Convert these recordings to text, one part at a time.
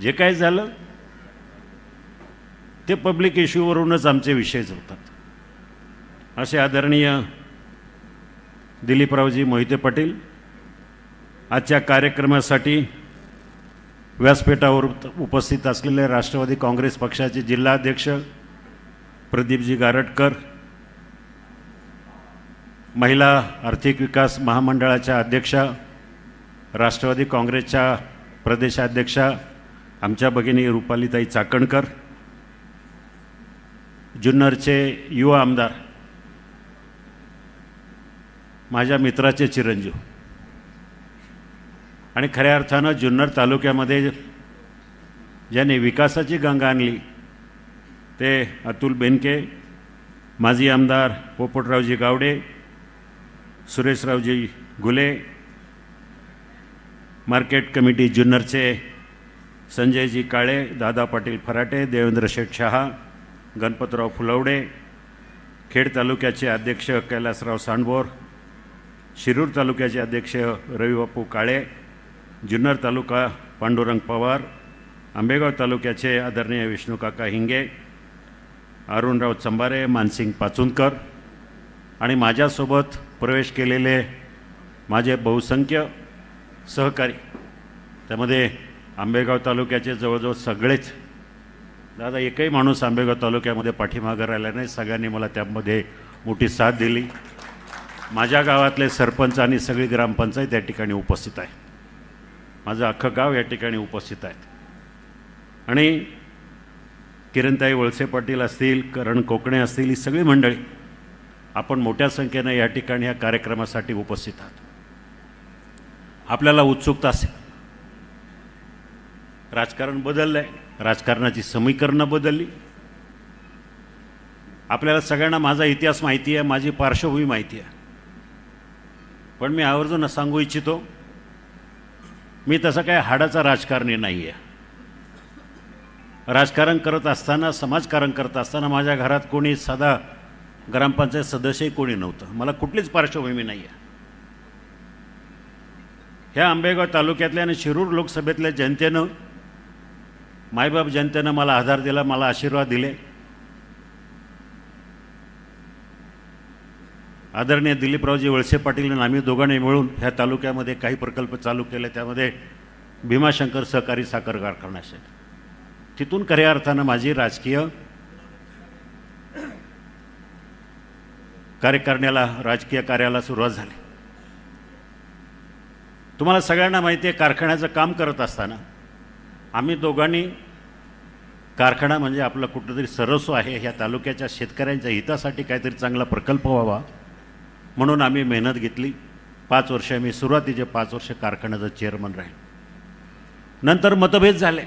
जे काय झालं ते पब्लिक इश्यूवरूनच आमचे विषयच होतात असे आदरणीय दिलीपरावजी मोहिते पाटील आजच्या कार्यक्रमासाठी व्यासपीठावर उपस्थित असलेले राष्ट्रवादी काँग्रेस पक्षाचे जिल्हाध्यक्ष प्रदीपजी गारटकर महिला आर्थिक विकास महामंडळाच्या अध्यक्षा राष्ट्रवादी काँग्रेसच्या प्रदेशाध्यक्षा आमच्या भगिनी रुपालीताई चाकणकर जुन्नरचे युवा आमदार माझ्या मित्राचे चिरंजीव. आणि खऱ्या अर्थानं जुन्नर तालुक्यामध्ये ज्याने विकासाची गंगा आणली ते अतुल बेनके माजी आमदार पोपटरावजी गावडे सुरेशरावजी गुले मार्केट कमिटी जुन्नरचे संजयजी काळे दादा पाटील फराटे देवेंद्र शेठ शहा गणपतराव फुलवडे खेड तालुक्याचे अध्यक्ष कैलासराव सांडबोर शिरूर तालुक्याचे अध्यक्ष रविबापू काळे जुन्नर तालुका पांडुरंग पवार आंबेगाव तालुक्याचे आदरणीय विष्णूकाका हिंगे अरुणराव चंबारे मानसिंग पाचुनकर आणि माझ्यासोबत प्रवेश केलेले माझे बहुसंख्य सहकारी. त्यामध्ये आंबेगाव तालुक्याचे जवळजवळ सगळेच दादा एकही माणूस आंबेगाव तालुक्यामध्ये पाठीमागं राहिला नाही. सगळ्यांनी मला त्यामध्ये मोठी साथ दिली. माझ्या गावातले सरपंच आणि सगळी ग्रामपंचायत या ठिकाणी उपस्थित आहे. माझं अख्खं गाव या ठिकाणी उपस्थित आहेत आणि किरणताई वळसे पाटील असतील करण कोकणे असतील ही सगळी मंडळी आपण मोठ्या संख्येनं या ठिकाणी या कार्यक्रमासाठी उपस्थित आहात. आपल्याला उत्सुकता असेल. राजकारण बदललं आहे राजकारणाची समीकरणं बदलली. आपल्याला सगळ्यांना माझा इतिहास माहिती आहे माझी पार्श्वभूमी माहिती आहे पण मी आवर्जून सांगू इच्छितो मी तसं काय हाडाचा राजकारणी नाही आहे राजकारण करत असताना समाजकारण करत असताना माझ्या घरात कोणी साधा ग्रामपंचायत सदस्यही कोणी नव्हतं. मला कुठलीच पार्श्वभूमी नाही आहे ह्या आंबेगाव तालुक्यातल्या आणि शिरूर लोकसभेतल्या जनतेनं मायबाप जनतेनं मला आधार दिला मला आशीर्वाद दिले. आदरणीय दिलीपरावजी वळसे पाटील आणि आम्ही दोघांनी मिळून ह्या तालुक्यामध्ये काही प्रकल्प चालू केले त्यामध्ये भीमाशंकर सहकारी साखर कारखाना असेल तिथून खऱ्या अर्थानं माझी राजकीय कार्यकारिणीला राजकीय कार्याला सुरुवात झाली. तुम्हाला सगळ्यांना माहिती आहे कारखान्याचं काम करत असताना आम्ही दोघांनी कारखाना म्हणजे आपलं कुठंतरी सरस्व आहे ह्या तालुक्याच्या शेतकऱ्यांच्या हितासाठी काहीतरी चांगला प्रकल्प व्हावा म्हणून आम्ही मेहनत घेतली. पाच वर्ष मी सुरुवातीचे पाच वर्ष कारखान्याचं चेअरमन राहील. नंतर मतभेद झाले.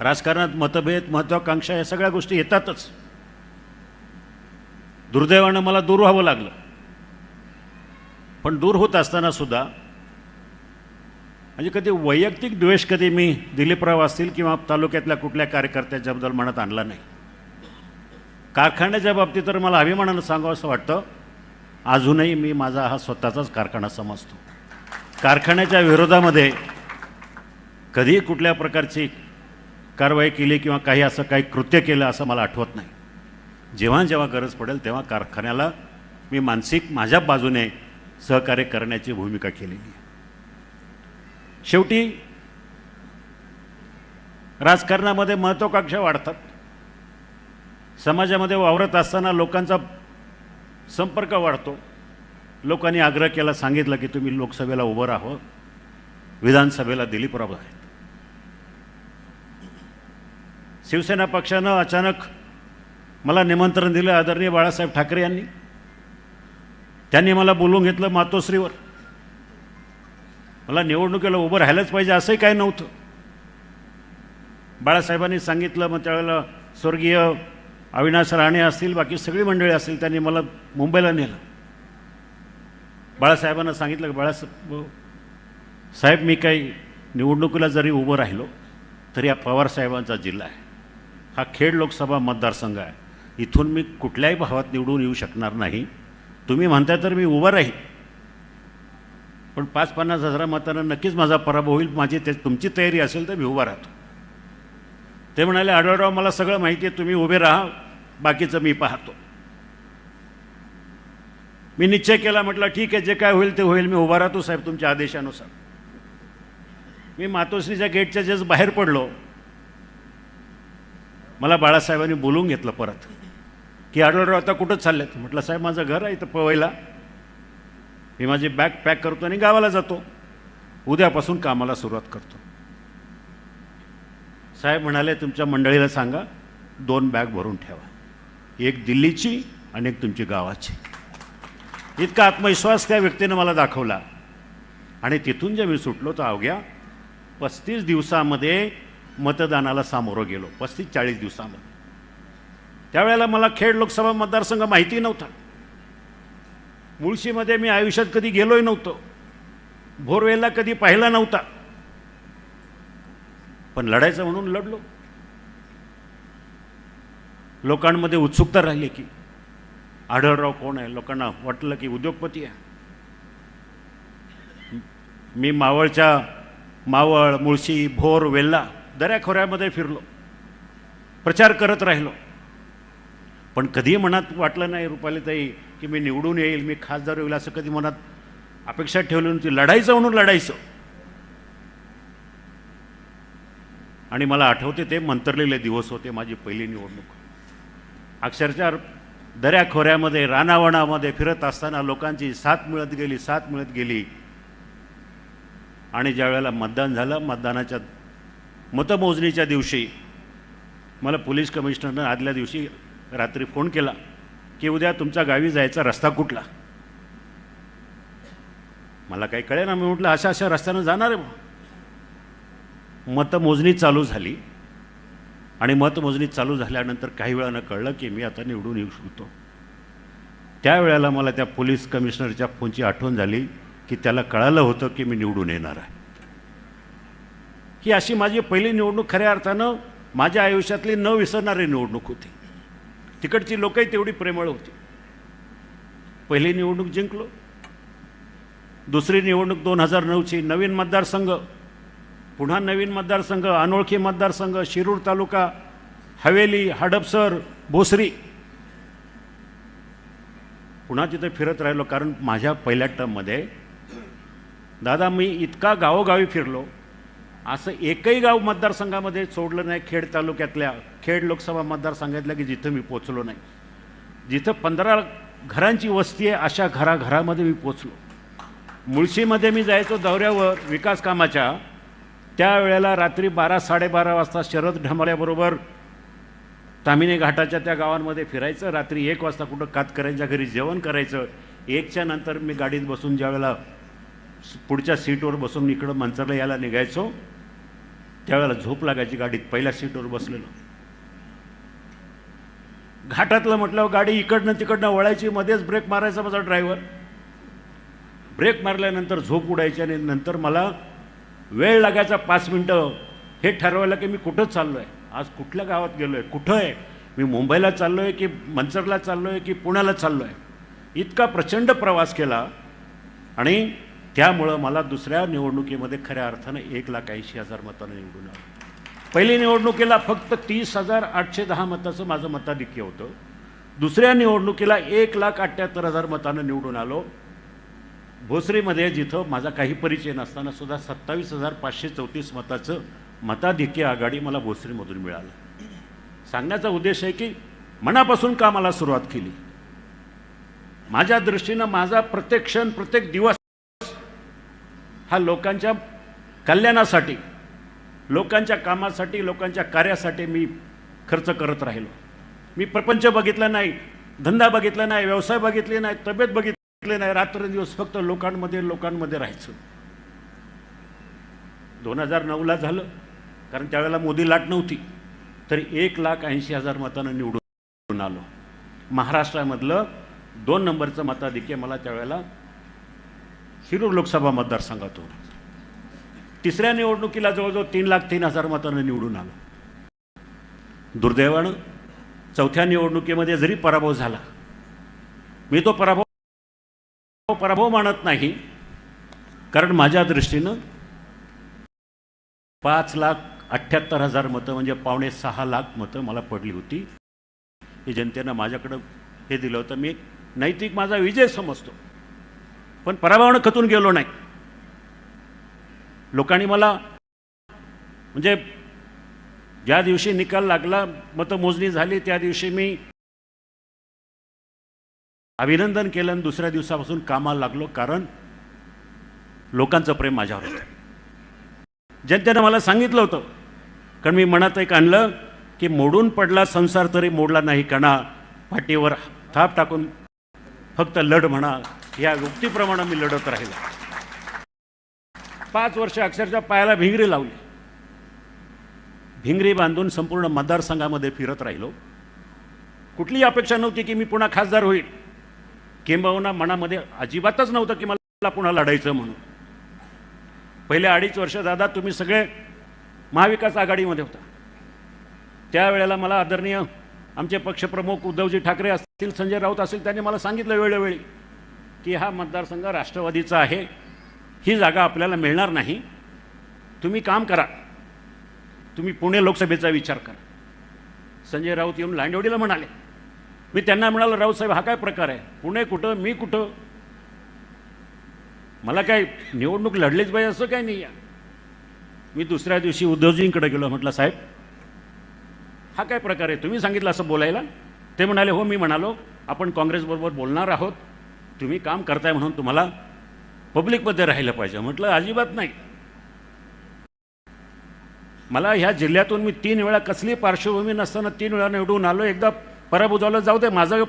राजकारणात मतभेद महत्त्वाकांक्षा या सगळ्या गोष्टी येतातच. दुर्दैवानं मला दूर व्हावं लागलं. पण दूर होत असताना सुद्धा म्हणजे कधी वैयक्तिक द्वेष कधी मी दिलीपराव असतील किंवा तालुक्यातल्या कुठल्या कार्यकर्त्याच्याबद्दल म्हणत आणला नाही. कारखान्याच्या बाबतीत तर मला अभिमानानं सांगावं असं वाटतं अजूनही मी माझा हा स्वतःचाच कारखाना समजतो. कारखान्याच्या विरोधामध्ये कधीही कुठल्या प्रकारची कारवाई केली किंवा काही असं काही कृत्य केलं असं मला आठवत नाही. जेव्हा जेव्हा गरज पडेल तेव्हा कारखान्याला मी मानसिक माझ्या बाजूने सहकार्य करण्याची भूमिका केलेली आहे. शेवटी राजकारणामध्ये महत्त्वाकांक्षा वाढतात. समाजामध्ये वावरत असताना लोकांचा संपर्क वाढतो. लोकांनी आग्रह केला सांगितलं की तुम्ही लोकसभेला उभं राहावं. विधानसभेला दिलीपराव आहेत. शिवसेना पक्षानं अचानक मला निमंत्रण दिलं आदरणीय बाळासाहेब ठाकरे यांनी. त्यांनी मला बोलवून घेतलं मातोश्रीवर. मला निवडणुकीला उभं राहायलाच पाहिजे असंही काही नव्हतं. बाळासाहेबांनी सांगितलं मग त्यावेळेला स्वर्गीय अविनाश राणे असतील बाकी सगळी मंडळी असतील त्यांनी मला मुंबईला नेलं. बाळासाहेबांना सांगितलं की बाळासाहेब साहेब मी काही निवडणुकीला जरी उभं राहिलो तरी हा पवारसाहेबांचा जिल्हा आहे. हा खेड लोकसभा मतदारसंघ आहे. इथून मी कुठल्याही भावात निवडून येऊ शकणार नाही. तुम्ही म्हणताय तर मी उभं राहील पण पाच पन्नास हजारा मतानं नक्कीच माझा पराभव होईल माझी ते तुमची तयारी असेल तर मी उभा राहतो. ते म्हणाले आढळराव मला सगळं माहिती आहे तुम्ही उभे राहा बाकीचं मी पाहतो. मी निश्चय केला म्हटलं ठीक आहे जे काय होईल ते होईल मी उभा राहतो साहेब तुमच्या आदेशानुसार. मी मातोश्रीच्या गेटच्या जस बाहेर पडलो. मला बाळासाहेबांनी बोलून घेतलं परत की आढळराव आता कुठं चाललेत? म्हटलं साहेब माझं घर आहे इथं पवईला. मी माझी बॅग पॅक करतो आणि गावाला जातो. उद्यापासून कामाला सुरुवात करतो. साहेब म्हणाले तुमच्या मंडळीला सांगा दोन बॅग भरून ठेवा. एक दिल्लीची आणि एक तुमची गावाची. इतका आत्मविश्वास त्या व्यक्तीनं मला दाखवला. आणि तिथून जे मी सुटलो तर अवघ्या पस्तीस दिवसामध्ये मतदानाला सामोरं गेलो. पस्तीस चाळीस दिवसामध्ये. त्यावेळेला मला खेड लोकसभा मतदारसंघ माहिती नव्हता. मुळशीमध्ये मी आयुष्यात कधी गेलोही नव्हतो. भोरवेलला कधी पाहिला नव्हता. पण लढायचं म्हणून लढलो. लोकांमध्ये उत्सुकता राहिली की आढळराव कोण आहे? लोकांना वाटलं की उद्योगपती आहे. मी मावळच्या मावळ मुळशी भोर वेल्ला दऱ्याखोऱ्यामध्ये फिरलो. प्रचार करत राहिलो. पण कधी मनात वाटलं नाही रुपालीताई की मी निवडून येईल मी खासदार होईल असं कधी मनात अपेक्षा ठेवली नव्हती. लढायचं म्हणून लढायचं. आणि मला आठवते ते मंतरलेले दिवस होते माझी पहिली निवडणूक. अक्षरशः दऱ्याखोऱ्यामध्ये रानावणामध्ये फिरत असताना लोकांची साथ मिळत गेली साथ मिळत गेली. आणि ज्यावेळेला मतदान झालं मतदानाच्या मतमोजणीच्या दिवशी मला पोलीस कमिशनरनं आदल्या दिवशी रात्री फोन केला. की उद्या तुमच्या गावी जायचा रस्ता कुठला? मला काही कळे ना मी म्हटलं अशा अशा रस्त्यानं जाणार आहे मतमोजणी चालू झाली. आणि मतमोजणी चालू झाल्यानंतर काही वेळानं कळलं की मी आता निवडून येऊ शकतो. त्यावेळेला मला त्या पोलीस कमिशनरच्या फोनची आठवण झाली की त्याला कळालं होतं की मी निवडून येणार आहे. ही अशी माझी पहिली निवडणूक खऱ्या अर्थानं माझ्या आयुष्यातली न विसरणारी निवडणूक होती. तिकडची लोकही तेवढी प्रेमळ होती. पहिली निवडणूक जिंकलो. दुसरी निवडणूक दोन हजार नऊची नवीन मतदारसंघ पुन्हा नवीन मतदारसंघ अनोळखी मतदारसंघ शिरूर तालुका हवेली हडपसर भोसरी. पुन्हा तिथे फिरत राहिलो कारण माझ्या पहिल्या टर्ममध्ये दादा मी इतका गावोगावी फिरलो असं एकही गाव मतदारसंघामध्ये सोडलं नाही खेड तालुक्यातल्या खेड लोकसभा मतदारसंघातल्या की जिथं मी पोचलो नाही. जिथं पंधरा घरांची वस्ती आहे अशा घराघरामध्ये मी पोचलो. मुळशीमध्ये मी जायचो दौऱ्यावर विकास कामाच्या. त्यावेळेला रात्री बारा साडेबारा वाजता शरद ढमाल्याबरोबर तामिनी घाटाच्या त्या गावांमध्ये फिरायचं. रात्री एक वाजता कुठं कातकऱ्यांच्या घरी जेवण करायचं. एकच्या नंतर मी गाडीत बसून ज्यावेळेला पुढच्या सीटवर बसून इकडं मंचरला यायला निघायचो त्यावेळेला झोप लागायची गाडीत. पहिल्या सीटवर बसलेलो. घाटातलं म्हटल्यावर गाडी इकडनं तिकडनं वळायची मध्येच ब्रेक मारायचा माझा ड्रायव्हर. ब्रेक मारल्यानंतर झोप उडायची आणि नंतर मला वेळ लागायचा पाच मिनटं. हे ठरवायला की मी कुठं चाललो आहे आज कुठल्या गावात गेलो आहे कुठं आहे मी मुंबईला चाललो आहे की मंचरला चाललो आहे की पुण्याला चाललो आहे इतका प्रचंड प्रवास केला आणि त्यामुळं मला दुसऱ्या निवडणुकीमध्ये खऱ्या अर्थानं एक लाख ऐंशी हजार मतानं निवडून आलं. पहिली निवडणुकीला फक्त तीस हजार आठशे दहा मताचं माझं मताधिक्य होतं. दुसऱ्या निवडणुकीला एक लाख अठ्ठ्याहत्तर हजार मतानं निवडून आलो. भोसरीमध्ये जिथं माझा काही परिचय नसताना सुद्धा सत्तावीस हजार पाचशे चौतीस मताचं मताधिक्य आघाडी मला भोसरीमधून मिळालं. सांगण्याचा उद्देश आहे की मनापासून कामाला सुरुवात केली. माझ्या दृष्टीनं माझा प्रत्येक क्षण प्रत्येक दिवस हा लोकांच्या कल्याणासाठी लोकांच्या कामासाठी लोकांच्या कार्यासाठी मी खर्च करत राहिलो. मी प्रपंच बघितला नाही धंदा बघितला नाही व्यवसाय बघितले नाही तब्येत बघितले नाही. रात्रंदिवस फक्त लोकांमध्ये लोकांमध्ये राहायचं. दोन हजार नऊला झालं कारण त्यावेळेला मोदी लाट नव्हती. तरी एक लाख ऐंशी हजार मतानं निवडून आलो. महाराष्ट्रामधलं दोन नंबरचं मताधिक्य मला त्यावेळेला शिरूर लोकसभा मतदारसंघातून. तिसऱ्या निवडणुकीला जवळजवळ तीन लाख तीन हजार मतानं निवडून आलो. दुर्दैवानं चौथ्या निवडणुकीमध्ये जरी पराभव झाला मी तो पराभव पराभव मानत नाही कारण माझ्या दृष्टीनं पाच लाख अठ्ठ्याहत्तर हजार मतं म्हणजे पावणे सहा लाख मतं मला पडली होती. हे जनतेनं माझ्याकडं हे दिलं होतं. मी नैतिक माझा विजय समजतो. पण पराभवानं खचून गेलो नाही. लोकांनी मला म्हणजे ज्या दिवशी निकाल लागला मतमोजणी झाली त्या दिवशी मी अभिनंदन केलं आणि दुसऱ्या दिवसापासून कामाला लागलो कारण लोकांचं प्रेम माझ्यावर होतं. जनतेनं मला सांगितलं होतं कारण मी मनात एक आणलं की मोडून पडला संसार तरी मोडला नाही कणा पाठीवर थाप टाकून फक्त लढ म्हणा. या युक्तीप्रमाणे मी लढत राहिलो. पाच वर्ष अक्षरशः पायाला भिंगरी लावली. भिंगरी बांधून संपूर्ण मतदारसंघामध्ये फिरत राहिलो. कुठलीही अपेक्षा नव्हती की मी पुन्हा खासदार होईल. किंबहुना मनामध्ये अजिबातच नव्हतं की मला पुन्हा लढायचं म्हणून. पहिले अडीच वर्ष दादा तुम्ही सगळे महाविकास आघाडीमध्ये होता. त्यावेळेला मला आदरणीय आमचे पक्षप्रमुख उद्धवजी ठाकरे असतील संजय राऊत असतील त्यांनी मला सांगितलं वेळोवेळी की हा मतदारसंघ राष्ट्रवादीचा आहे. ही जागा आपल्याला मिळणार नाही. तुम्ही काम करा. तुम्ही पुणे लोकसभेचा विचार करा. संजय राऊत येऊन लांडवडीला म्हणाले. मी त्यांना म्हणालो राऊत साहेब हा काय प्रकार आहे? पुणे कुठं? मी कुठं? मला काय निवडणूक लढलीच पाहिजे असं काय नाही आहे मी दुसऱ्या दिवशी उद्धवजींकडे गेलो म्हटलं साहेब. हा काय प्रकार आहे? तुम्ही सांगितलं असं बोलायला? ते म्हणाले हो मी म्हणालो आपण काँग्रेसबरोबर बोलणार आहोत. तुम्ही काम करताय म्हणून तुम्हाला पब्लिकमध्ये राहिलं पाहिजे. म्हटलं अजिबात नाही. मला ह्या जिल्ह्यातून मी तीन वेळा कसली पार्श्वभूमी नसताना तीन वेळा निवडून आलो एकदा पराभूत जाऊ दे माझं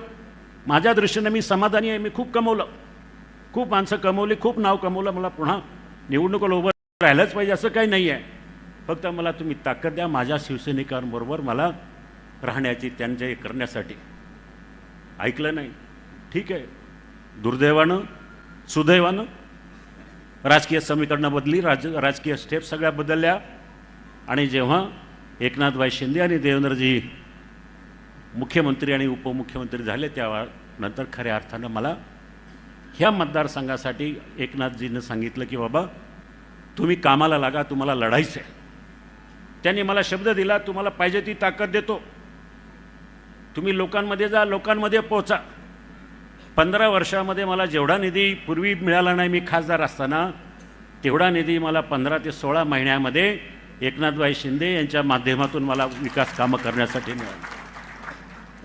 माझ्या दृष्टीने मी समाधानी आहे मी खूप कमवलं. खूप माणसं कमवली खूप नाव कमवलं मला पुन्हा निवडणुकीला उभं राहिलंच पाहिजे असं काही नाही आहे फक्त मला तुम्ही ताकद द्या माझ्या शिवसैनिकांबरोबर मला राहण्याची त्यांचे करण्यासाठी. ऐकलं नाही? ठीक आहे. दुर्दैवानं सुदैवानं राजकीय समीकरणं बदली राज राजकीय स्टेप सगळ्या बदलल्या. आणि जेव्हा एकनाथभाई शिंदे आणि देवेंद्रजी मुख्यमंत्री आणि उपमुख्यमंत्री झाले त्या नंतर खऱ्या अर्थानं मला ह्या मतदारसंघासाठी एकनाथजीनं सांगितलं की बाबा तुम्ही कामाला लागा तुम्हाला लढायचं आहे. त्यांनी मला शब्द दिला तुम्हाला पाहिजे ती ताकद देतो. तुम्ही लोकांमध्ये जा लोकांमध्ये पोहोचा. पंधरा वर्षामध्ये मला जेवढा निधी पूर्वी मिळाला नाही मी खासदार असताना तेवढा निधी मला पंधरा ते सोळा महिन्यामध्ये एकनाथभाई शिंदे यांच्या माध्यमातून मला विकास कामं करण्यासाठी मिळाली.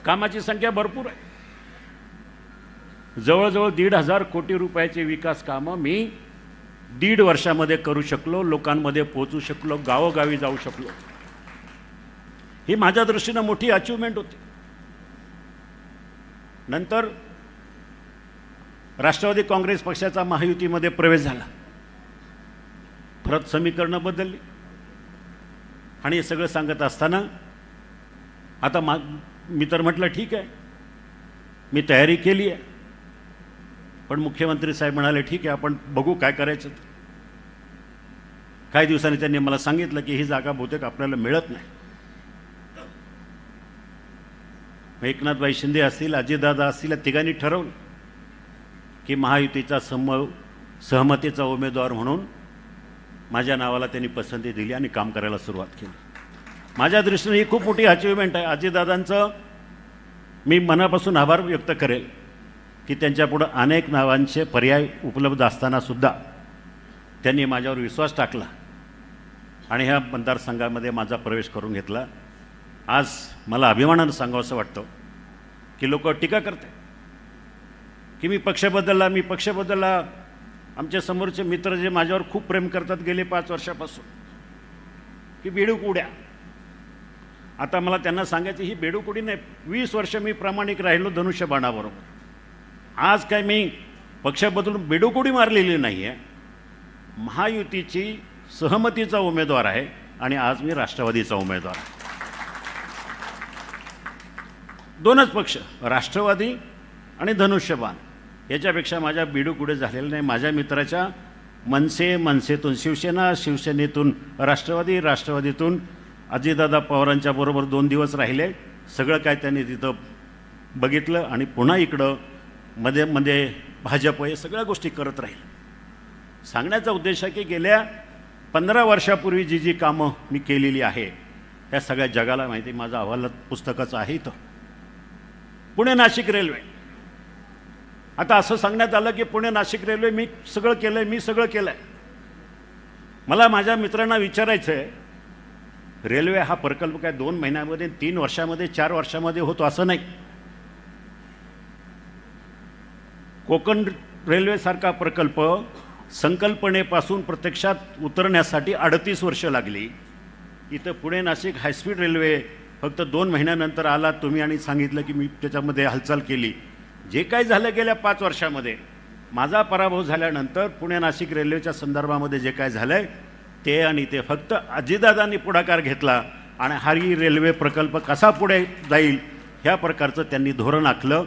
कामाची संख्या भरपूर आहे. जवळजवळ दीड हजार कोटी रुपयाचे विकास कामं मी दीड वर्षामध्ये करू शकलो लोकांमध्ये पोचू शकलो गावोगावी जाऊ शकलो. ही माझ्या दृष्टीनं मोठी अचिव्हमेंट होती. नंतर राष्ट्रवादी काँग्रेस पक्षाचा महायुतीमध्ये प्रवेश झाला. परत समीकरणं बदलली. आणि हे सगळं सांगत असताना आता मा मी तर म्हटलं ठीक आहे. मी तयारी केली आहे. पण मुख्यमंत्री साहेब म्हणाले ठीक आहे आपण बघू काय करायचं. काही दिवसांनी त्यांनी मला सांगितलं की ही जागा बहुतेक आपल्याला मिळत नाही. एकनाथबाई शिंदे असतील अजितदादा असतील या तिघांनी ठरवलं. की महायुतीचा सम सहमतीचा उमेदवार म्हणून माझ्या नावाला त्यांनी पसंती दिली आणि काम करायला सुरुवात केली. माझ्या दृष्टीने ही खूप मोठी अचिव्हमेंट आहे. अजितदादांचं मी मनापासून आभार व्यक्त करेल की त्यांच्यापुढं अनेक नावांचे पर्याय उपलब्ध असतानासुद्धा त्यांनी माझ्यावर विश्वास टाकला आणि ह्या मतदारसंघामध्ये माझा प्रवेश करून घेतला. आज मला अभिमानानं सांगावं असं वाटतं की लोक टीका करते की मी पक्ष बदलला मी पक्ष बदलला. आमच्या समोरचे मित्र जे माझ्यावर खूप प्रेम करतात गेले पाच वर्षापासून. की बेडूक उड्या. आता मला त्यांना सांगायचं ही बेडूक उडी नाही वीस वर्ष मी प्रामाणिक राहिलो धनुष्यबाणाबरोबर आज काय मी पक्ष बदलून बेडूक उडी मारलेली नाही आहे महायुतीची सहमतीचा उमेदवार आहे आणि आज मी राष्ट्रवादीचा उमेदवार आहे. दोनच पक्ष राष्ट्रवादी आणि धनुष्यबाण. याच्यापेक्षा माझ्या बिडू कुठे झालेलं नाही. माझ्या मित्राच्या मनसे मनसेतून शिवसेना शिवसेनेतून राष्ट्रवादी राष्ट्रवादीतून अजितदादा पवारांच्या बरोबर दोन दिवस राहिले. सगळं काय त्यांनी तिथं बघितलं आणि पुन्हा इकडं मध्ये मध्ये भाजप हे सगळ्या गोष्टी करत राहील. सांगण्याचा उद्देश आहे की गेल्या पंधरा वर्षापूर्वी जी जी कामं मी केलेली आहे त्या सगळ्या जगाला माहिती माझा माझं अहवालात पुस्तकाचं आहे इथं. पुणे नाशिक रेल्वे. आता असं सांगण्यात आलं की पुणे नाशिक रेल्वे मी सगळं केलं आहे मी सगळं केलं आहे मला माझ्या मित्रांना विचारायचं आहे रेल्वे हा प्रकल्प काय दोन महिन्यामध्ये तीन वर्षामध्ये चार वर्षामध्ये होतो असं नाही. कोकण रेल्वेसारखा प्रकल्प संकल्पनेपासून प्रत्यक्षात उतरण्यासाठी अडतीस वर्ष लागली. इथं पुणे नाशिक हायस्पीड रेल्वे फक्त दोन महिन्यानंतर आला तुम्ही आणि सांगितलं की मी त्याच्यामध्ये हालचाल केली. जे काय झालं गेल्या पाच वर्षामध्ये माझा पराभव झाल्यानंतर पुणे नाशिक रेल्वेच्या संदर्भामध्ये जे काय झालं आहे ते आणि ते फक्त अजितदादांनी पुढाकार घेतला आणि हा रेल्वे प्रकल्प कसा पुढे जाईल ह्या प्रकारचं त्यांनी धोरण आखलं.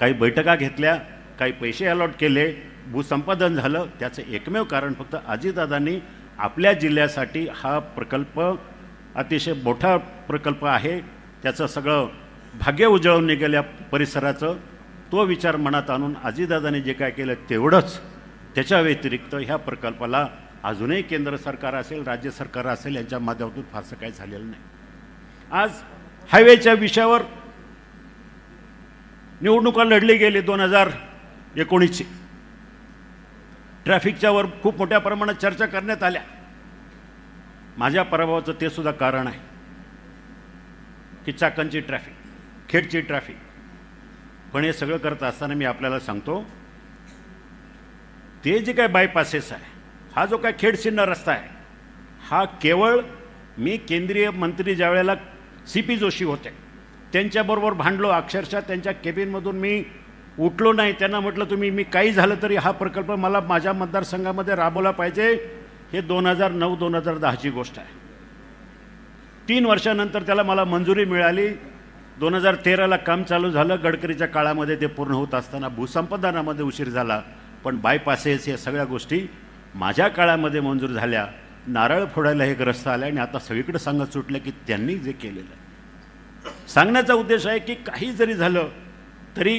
काही बैठका घेतल्या काही पैसे अलॉट केले भूसंपादन झालं. त्याचं एकमेव कारण फक्त अजितदादांनी आपल्या जिल्ह्यासाठी हा प्रकल्प अतिशय मोठा प्रकल्प आहे. त्याचं सगळं भाग्य उजळून निघाल्या परिसराचं. तो विचार मनात आणून आजीदादाने जे काय केलं तेवढंच त्याच्या व्यतिरिक्त ह्या प्रकल्पाला अजूनही केंद्र सरकार असेल राज्य सरकार असेल यांच्या माध्यमातून फारसं काही झालेलं नाही. आज हायवेच्या विषयावर निवडणुका लढली गेली दोन हजार एकोणीसची. ट्रॅफिकच्यावर खूप मोठ्या प्रमाणात चर्चा करण्यात आल्या. माझ्या पराभवाचं ते सुद्धा कारण आहे की चाकणची ट्रॅफिक खेडची ट्रॅफिक पण हे सगळं करत असताना मी आपल्याला सांगतो ते जे काय बायपासेस आहे हा जो काय खेडसिन्ना रस्ता आहे हा केवळ मी केंद्रीय मंत्री ज्यावेळेला सी पी जोशी होते त्यांच्याबरोबर भांडलो अक्षरशः त्यांच्या केबिनमधून मी उठलो नाही त्यांना म्हटलं तुम्ही मी काही झालं तरी हा प्रकल्प मला माझ्या मतदारसंघामध्ये राबवला पाहिजे. हे दोन हजार नऊ दोन हजार दहाची गोष्ट आहे. तीन वर्षानंतर त्याला मला मंजुरी मिळाली. दोन हजार तेराला काम चालू झालं. गडकरीच्या काळामध्ये ते पूर्ण होत असताना भूसंपादनामध्ये उशीर झाला. पण बायपासेस या सगळ्या गोष्टी माझ्या काळामध्ये मंजूर झाल्या. नारळ फोडायला एक रस्ता आला आणि आता सगळीकडे सांगत सुटलं की त्यांनी जे केलेलं आहे. सांगण्याचा उद्देश आहे की काही जरी झालं तरी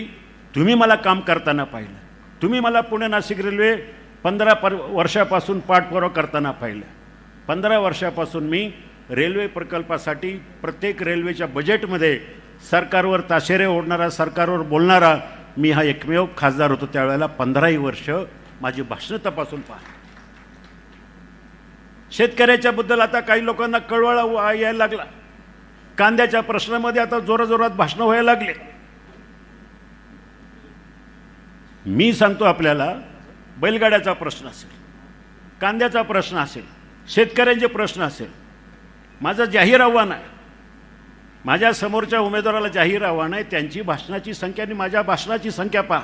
तुम्ही मला काम करताना पाहिलं. तुम्ही मला पुणे नाशिक रेल्वे पंधरा पर वर्षापासून पाठपुरावा करताना पाहिलं. पंधरा वर्षापासून मी रेल्वे प्रकल्पासाठी प्रत्येक रेल्वेच्या बजेटमध्ये सरकारवर ताशेरे ओढणारा सरकारवर बोलणारा मी हा एकमेव खासदार होतो. त्यावेळेला पंधराही वर्ष माझी भाषणं तपासून पहा. शेतकऱ्याच्या बद्दल आता काही लोकांना कळवळा यायला लागला. कांद्याच्या प्रश्नामध्ये आता जोराजोरात भाषणं व्हायला लागले. मी सांगतो आपल्याला बैलगाड्याचा प्रश्न असेल कांद्याचा प्रश्न असेल शेतकऱ्यांचे प्रश्न असेल माझं जाहीर आव्हान आहे. माझ्या समोरच्या उमेदवाराला जाहीर आव्हान आहे त्यांची भाषणाची संख्या आणि माझ्या भाषणाची संख्या पहा.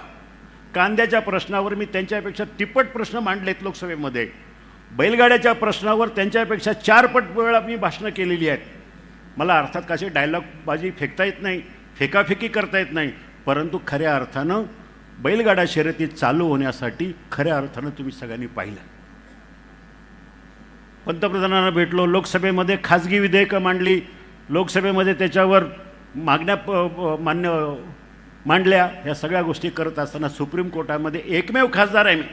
कांद्याच्या प्रश्नावर मी त्यांच्यापेक्षा तिप्पट प्रश्न मांडलेत लोकसभेमध्ये. बैलगाड्याच्या प्रश्नावर त्यांच्यापेक्षा चारपट वेळा मी भाषणं केलेली आहेत. मला अर्थात कशी डायलॉगबाजी फेकता येत नाही फेकाफेकी करता येत नाही परंतु खऱ्या अर्थानं बैलगाडा शर्यती चालू होण्यासाठी खऱ्या अर्थानं तुम्ही सगळ्यांनी पाहिलं. पंतप्रधानांना भेटलो लोकसभेमध्ये खाजगी विधेयकं मांडली लोकसभेमध्ये त्याच्यावर मागण्या प- प- मान्य मांडल्या या सगळ्या गोष्टी करत असताना सुप्रीम कोर्टामध्ये एकमेव खासदार आहे मी.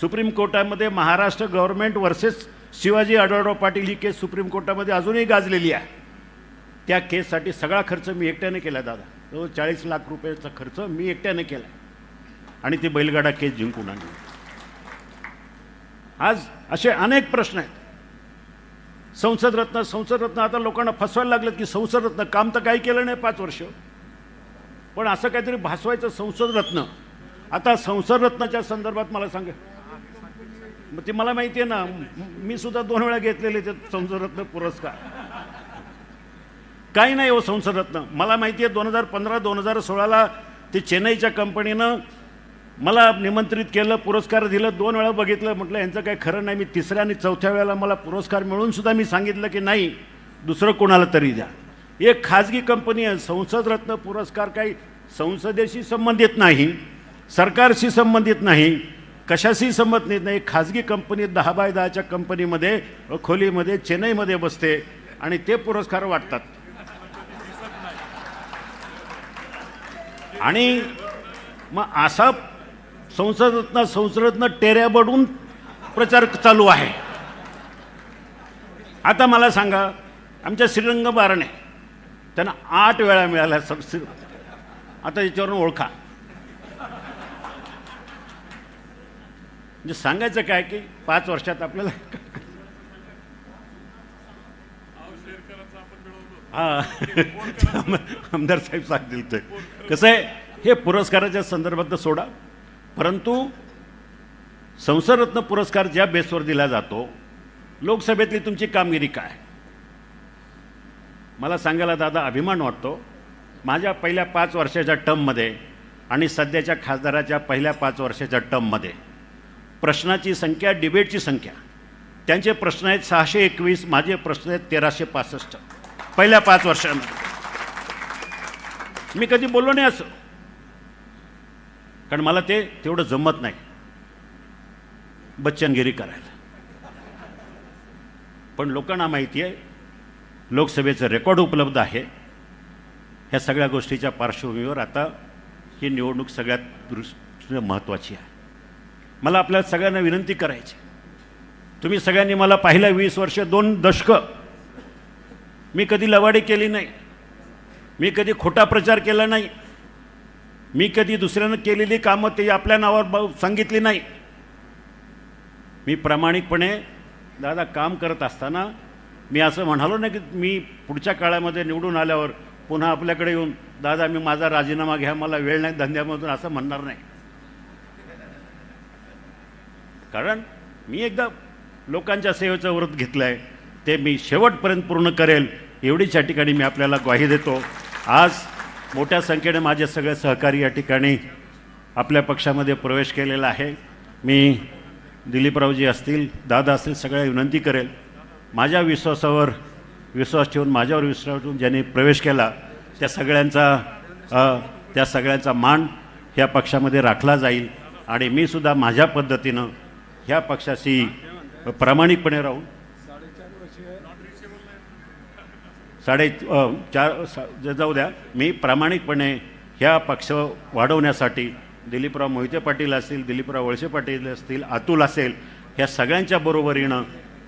सुप्रीम कोर्टामध्ये महाराष्ट्र गव्हर्नमेंट वर्सेस शिवाजी आढळराव पाटील ही केस सुप्रीम कोर्टामध्ये अजूनही गाजलेली आहे. त्या केससाठी सगळा खर्च मी एकट्याने केला दादा. तो चाळीस लाख रुपयाचा खर्च मी एकट्याने केला आणि ती बैलगाडा केस जिंकून आणली. आज असे अनेक प्रश्न आहेत. संसद रत्न संसद रत्न आता लोकांना फसवायला लागलं की संसद रत्न. काम तर काही केलं नाही पाच वर्ष. पण असं काहीतरी भासवायचं संसद रत्न. आता संसद रत्नाच्या संदर्भात मला सांगा. मग ते मला माहिती आहे ना मी सुद्धा दोन वेळा घेतलेले ते संसद रत्न पुरस्कार. काही नाही हो संसद रत्न. मला माहिती आहे दोन हजार पंधरा दोन हजार सोळाला ते चेन्नईच्या कंपनीनं मला निमंत्रित केलं पुरस्कार दिलं दोन वेळा बघितलं म्हटलं यांचं काही खरं नाही मी तिसऱ्या आणि चौथ्या वेळेला मला पुरस्कार मिळूनसुद्धा मी सांगितलं की नाही दुसरं कोणाला तरी द्या. एक खाजगी कंपनी आहे संसद रत्न पुरस्कार काही संसदेशी संबंधित नाही सरकारशी संबंधित नाही कशाशी संबंधित नाही खाजगी कंपनी दहा बाय दहाच्या कंपनीमध्ये खोलीमध्ये चेन्नईमध्ये बसते आणि ते पुरस्कार वाटतात. आणि मग असा संसदरत्न संसदरत्न टेऱ्याबडून प्रचार चालू आहे. आता मला सांगा आमच्या श्रीरंग बारणे त्यांना आठ वेळा मिळाल्या सर श्री आता याच्यावरून ओळखा. म्हणजे सांगायचं काय की पाच वर्षात आपल्याला हा. आमदार साहेब सांगतील ते. कसं आहे? हे पुरस्काराच्या संदर्भात सोडा. परंतु संसदरत्न पुरस्कार ज्या बेसवर दिला जातो लोकसभेतली तुमची कामगिरी काय? मला सांगायला दादा अभिमान वाटतो. माझ्या पहिल्या पाच वर्षाच्या टर्ममध्ये आणि सध्याच्या खासदाराच्या पहिल्या पाच वर्षाच्या टर्ममध्ये प्रश्नाची संख्या डिबेटची संख्या त्यांचे प्रश्न आहेत सहाशे एकवीस माझे प्रश्न आहेत तेराशे पासष्ट. पहिल्या पाच वर्षांमध्ये. मी कधी बोललो नाही असं. कारण मला ते तेवढं जमत नाही. बच्चनगिरी करायला. पण लोकांना माहिती आहे लोकसभेचं रेकॉर्ड उपलब्ध आहे. ह्या सगळ्या गोष्टीच्या पार्श्वभूमीवर आता ही निवडणूक सगळ्यात दृष्टीने महत्त्वाची आहे. मला आपल्या सगळ्यांना विनंती करायची तुम्ही सगळ्यांनी मला पाहिलं वीस वर्ष दोन दशकं. मी कधी लवाडी केली नाही. मी कधी खोटा प्रचार केला नाही. मी कधी दुसऱ्यानं केलेली कामं ते आपल्या नावावर ब- सांगितली नाही. मी प्रामाणिकपणे दादा काम करत असताना मी असं म्हणालो नाही की मी पुढच्या काळामध्ये निवडून आल्यावर पुन्हा आपल्याकडे येऊन दादा मी माझा राजीनामा घ्या मला वेळ नाही धंद्यामधून असं म्हणणार नाही. कारण मी एकदा लोकांच्या सेवेचं व्रत घेतलं आहे ते मी शेवटपर्यंत पूर्ण करेल एवढीच या ठिकाणी मी आपल्याला ग्वाही देतो. आज मोठ्या संख्येने माझे सगळे सहकारी या ठिकाणी आपल्या पक्षामध्ये प्रवेश केलेला आहे. मी दिलीपरावजी असतील दादा असतील सगळ्या विनंती करेल. माझ्या विश्वासावर विश्वास ठेवून माझ्यावर विश्वास ठेवून ज्यांनी प्रवेश केला त्या सगळ्यांचा त्या सगळ्यांचा मान ह्या पक्षामध्ये राखला जाईल. आणि मी सुद्धा माझ्या पद्धतीनं ह्या पक्षाशी प्रामाणिकपणे राहून साडे चार सा- जाऊ द्या. मी प्रामाणिकपणे ह्या पक्ष वाढवण्यासाठी दिलीपराव मोहिते पाटील असतील दिलीपराव वळसे पाटील असतील अतुल असेल ह्या सगळ्यांच्या बरोबरीनं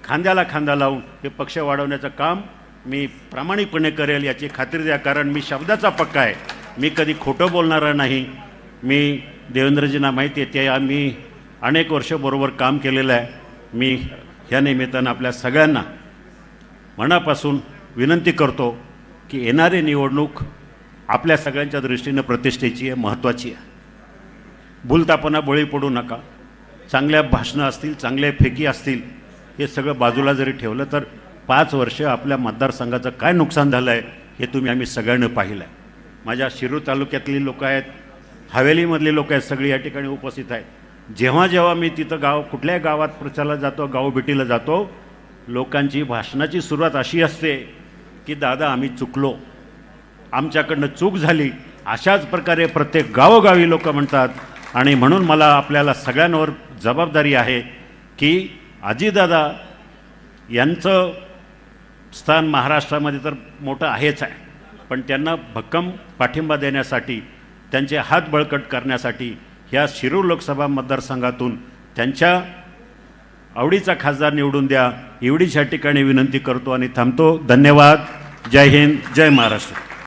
खांद्याला खांदा लावून हे पक्ष वाढवण्याचं काम मी प्रामाणिकपणे करेल याची खात्री द्या. कारण मी शब्दाचा पक्का आहे. मी कधी खोटं बोलणारा नाही. मी देवेंद्रजींना माहिती आहे ते आम्ही अनेक वर्ष बरोबर काम केलेलं आहे. मी ह्या निमित्तानं आपल्या सगळ्यांना मनापासून विनंती करतो की येणारी निवडणूक आपल्या सगळ्यांच्या दृष्टीनं प्रतिष्ठेची आहे महत्त्वाची आहे. भूलतापणा बळी पडू नका. चांगल्या भाषणं असतील चांगल्या फेकी असतील हे सगळं बाजूला जरी ठेवलं तर पाच वर्ष आपल्या मतदारसंघाचं काय नुकसान झालं आहे हे तुम्ही आम्ही सगळ्यांनी पाहिलं आहे माझ्या शिरूर तालुक्यातली लोकं आहेत हवेलीमधली लोक आहेत सगळी या ठिकाणी उपस्थित आहेत. जेव्हा जेव्हा मी तिथं गाव कुठल्याही गावात प्रचारला जातो गाव भेटीला जातो लोकांची भाषणाची सुरुवात अशी असते की दादा आम्ही चुकलो. आमच्याकडनं चूक झाली. अशाच प्रकारे प्रत्येक गावोगावी लोक म्हणतात. आणि म्हणून मला आपल्याला सगळ्यांवर जबाबदारी आहे की आजीदादा यांचं स्थान महाराष्ट्रामध्ये तर मोठं आहेच आहे. पण त्यांना भक्कम पाठिंबा देण्यासाठी त्यांचे हात बळकट करण्यासाठी ह्या शिरूर लोकसभा मतदारसंघातून त्यांच्या आवडीचा खासदार निवडून द्या. एवढीच या ठिकाणी विनंती करतो आणि थांबतो. धन्यवाद. जय हिंद. जय महाराष्ट्र.